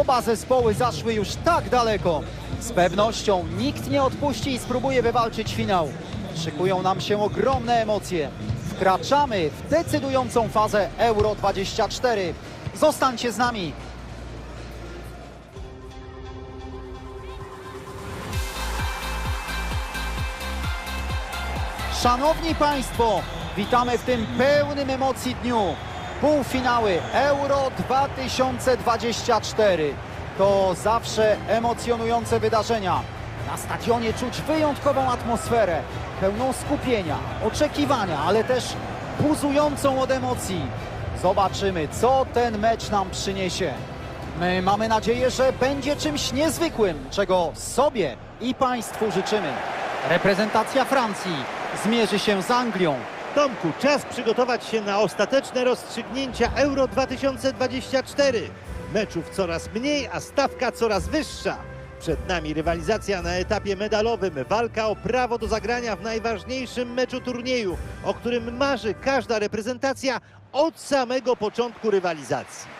Oba zespoły zaszły już tak daleko. Z pewnością nikt nie odpuści i spróbuje wywalczyć finał. Szykują nam się ogromne emocje. Wkraczamy w decydującą fazę Euro 24. Zostańcie z nami. Szanowni Państwo, witamy w tym pełnym emocji dniu. Półfinały Euro 2024 to zawsze emocjonujące wydarzenia. Na stadionie czuć wyjątkową atmosferę, pełną skupienia, oczekiwania, ale też buzującą od emocji. Zobaczymy, co ten mecz nam przyniesie. My mamy nadzieję, że będzie czymś niezwykłym, czego sobie i Państwu życzymy. Reprezentacja Francji zmierzy się z Anglią. Tomku, czas przygotować się na ostateczne rozstrzygnięcia Euro 2024. Meczów coraz mniej, a stawka coraz wyższa. Przed nami rywalizacja na etapie medalowym, walka o prawo do zagrania w najważniejszym meczu turnieju, o którym marzy każda reprezentacja od samego początku rywalizacji.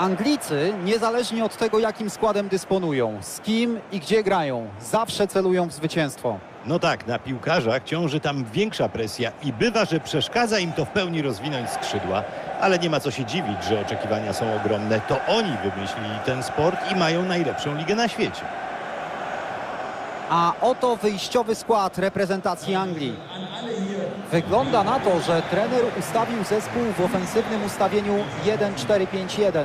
Anglicy, niezależnie od tego, jakim składem dysponują, z kim i gdzie grają, zawsze celują w zwycięstwo. No tak, na piłkarzach ciąży tam większa presja i bywa, że przeszkadza im to w pełni rozwinąć skrzydła, ale nie ma co się dziwić, że oczekiwania są ogromne. To oni wymyślili ten sport i mają najlepszą ligę na świecie. A oto wyjściowy skład reprezentacji Anglii. Wygląda na to, że trener ustawił zespół w ofensywnym ustawieniu 1-4-5-1.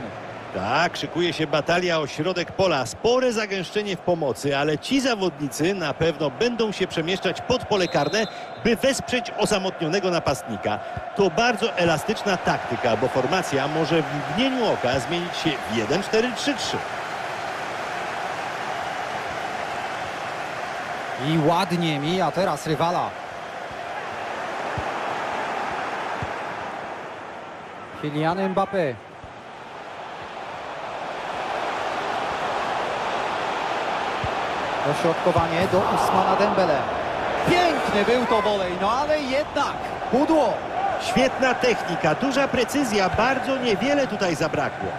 Tak, szykuje się batalia o środek pola. Spore zagęszczenie w pomocy, ale ci zawodnicy na pewno będą się przemieszczać pod pole karne, by wesprzeć osamotnionego napastnika. To bardzo elastyczna taktyka, bo formacja może w mgnieniu oka zmienić się w 1-4-3-3. I ładnie mi, a teraz rywala. Kylian Mbappé. Dośrodkowanie do Usmana Dembele. Piękny był to wolej, no ale jednak pudło. Świetna technika, duża precyzja, bardzo niewiele tutaj zabrakło.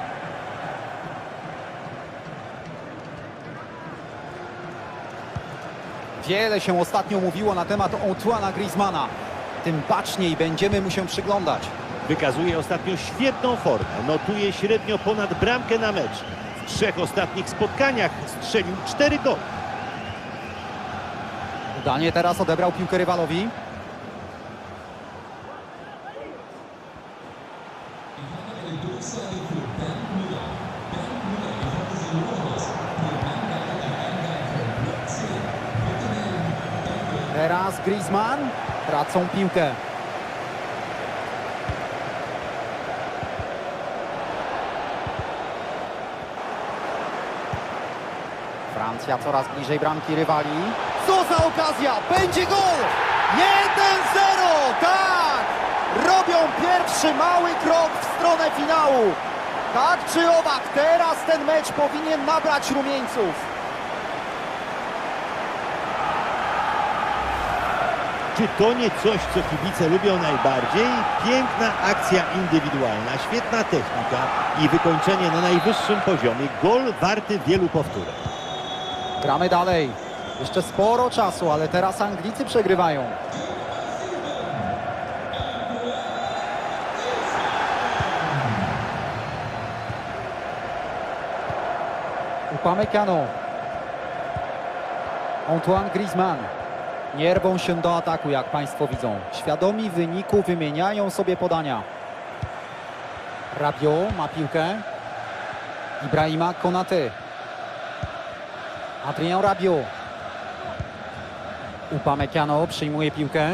Wiele się ostatnio mówiło na temat Antoine'a Griezmana. Tym baczniej będziemy mu się przyglądać. Wykazuje ostatnio świetną formę, notuje średnio ponad bramkę na mecz. W trzech ostatnich spotkaniach strzelił cztery gole. Udanie teraz odebrał piłkę rywalowi. Teraz Griezmann. Tracą piłkę. Francja coraz bliżej bramki rywali. Co za okazja! Będzie gol! 1-0! Tak! Robią pierwszy mały krok w stronę finału. Tak czy owak, teraz ten mecz powinien nabrać rumieńców. Czy to nie coś, co kibice lubią najbardziej? Piękna akcja indywidualna, świetna technika i wykończenie na najwyższym poziomie. Gol warty wielu powtórek. Gramy dalej. Jeszcze sporo czasu, ale teraz Anglicy przegrywają. Upamecano. Antoine Griezmann. Nie rwą się do ataku, jak Państwo widzą. Świadomi wyniku wymieniają sobie podania. Rabiot ma piłkę. Ibrahima Konaty. Adrien Rabiot. Upamecano przyjmuje piłkę.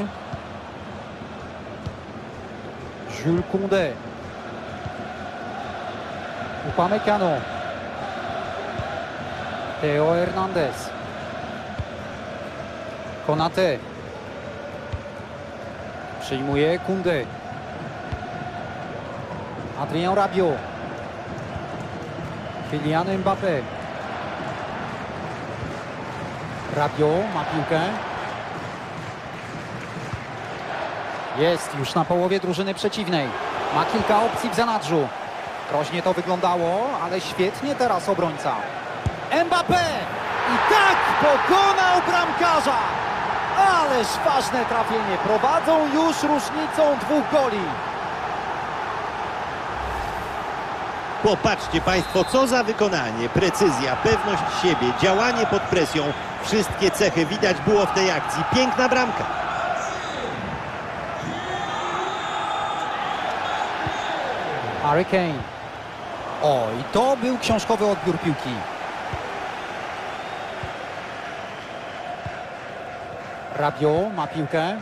Jules Koundé. Upamecano. Theo Hernandez. Konate. Przyjmuje Koundé. Adrien Rabiot. Kylian Mbappé. Rabiot ma piłkę. Jest już na połowie drużyny przeciwnej. Ma kilka opcji w zanadrzu. Groźnie to wyglądało, ale świetnie teraz obrońca. Mbappé! I tak pokonał bramkarza! Ależ ważne trafienie. Prowadzą już różnicą dwóch goli. Popatrzcie Państwo, co za wykonanie, precyzja, pewność siebie, działanie pod presją. Wszystkie cechy widać było w tej akcji. Piękna bramka. Harry Kane. O, i to był książkowy odbiór piłki. Rabiot ma piłkę.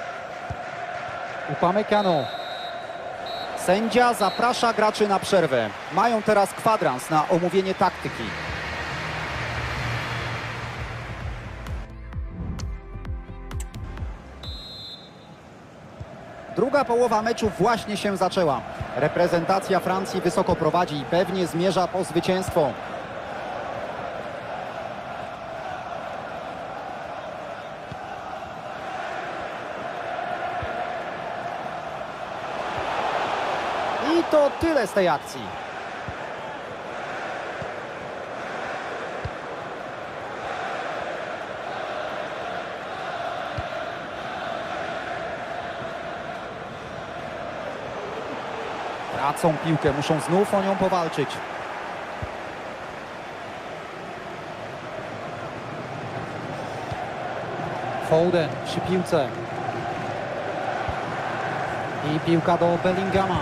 Upamecano. Sędzia zaprasza graczy na przerwę. Mają teraz kwadrans na omówienie taktyki. Druga połowa meczu właśnie się zaczęła. Reprezentacja Francji wysoko prowadzi i pewnie zmierza po zwycięstwo. I to tyle z tej akcji. Tracą piłkę, muszą znów o nią powalczyć. Foden przy piłce. I piłka do Bellingama.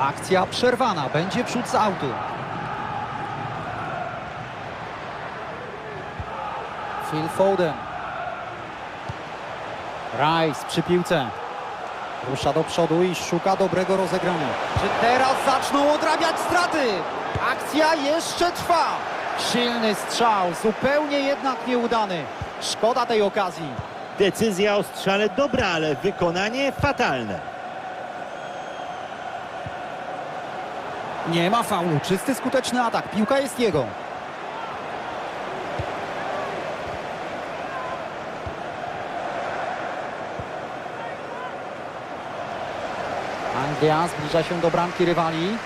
Akcja przerwana, będzie przód z autu. Phil Foden. Rice przy piłce. Rusza do przodu i szuka dobrego rozegrania. Czy teraz zaczną odrabiać straty? Akcja jeszcze trwa. Silny strzał, zupełnie jednak nieudany. Szkoda tej okazji. Decyzja o strzale dobra, ale wykonanie fatalne. Nie ma faulu, czysty skuteczny atak. Piłka jest jego. Anglia zbliża się do bramki rywali.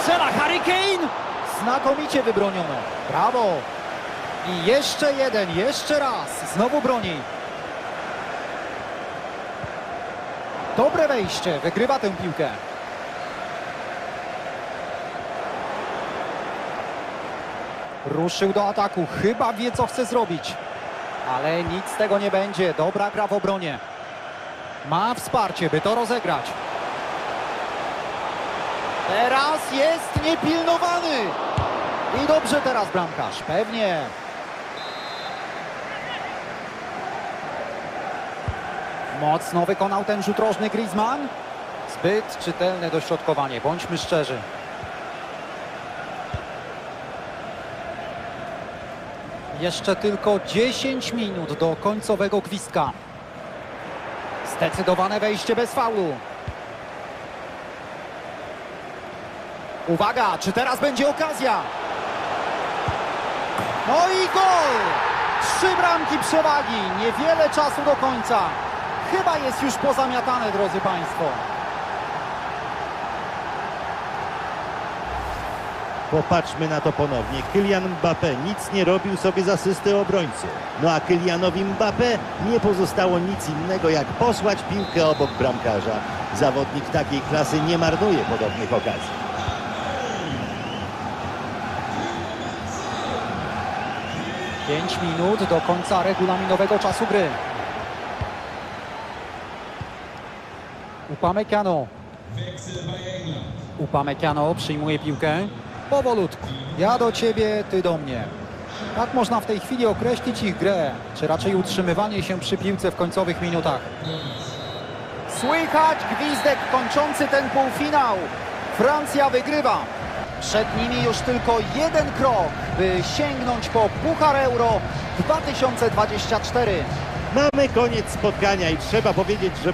Strzela Harry Kane! Znakomicie wybroniono. Brawo! I jeszcze jeden, jeszcze raz. Znowu broni. Dobre wejście, wygrywa tę piłkę. Ruszył do ataku, chyba wie co chce zrobić. Ale nic z tego nie będzie, dobra gra w obronie. Ma wsparcie, by to rozegrać. Teraz jest niepilnowany. I dobrze teraz bramkarz, pewnie. Mocno wykonał ten rzut rożny Griezmann. Zbyt czytelne dośrodkowanie, bądźmy szczerzy. Jeszcze tylko 10 minut do końcowego gwizdka. Zdecydowane wejście bez faulu. Uwaga, czy teraz będzie okazja? No i gol! Trzy bramki przewagi, niewiele czasu do końca. Chyba jest już pozamiatane, drodzy Państwo. Popatrzmy na to ponownie. Kylian Mbappé nic nie robił sobie z asysty obrońcy. No a Kylianowi Mbappé nie pozostało nic innego jak posłać piłkę obok bramkarza. Zawodnik takiej klasy nie marnuje podobnych okazji. Pięć minut do końca regulaminowego czasu gry. Upamecano. Upamecano przyjmuje piłkę. Powolutku. Ja do ciebie, ty do mnie. Tak można w tej chwili określić ich grę, czy raczej utrzymywanie się przy piłce w końcowych minutach. Słychać gwizdek kończący ten półfinał. Francja wygrywa. Przed nimi już tylko jeden krok, by sięgnąć po Puchar Euro 2024. Mamy koniec spotkania i trzeba powiedzieć, że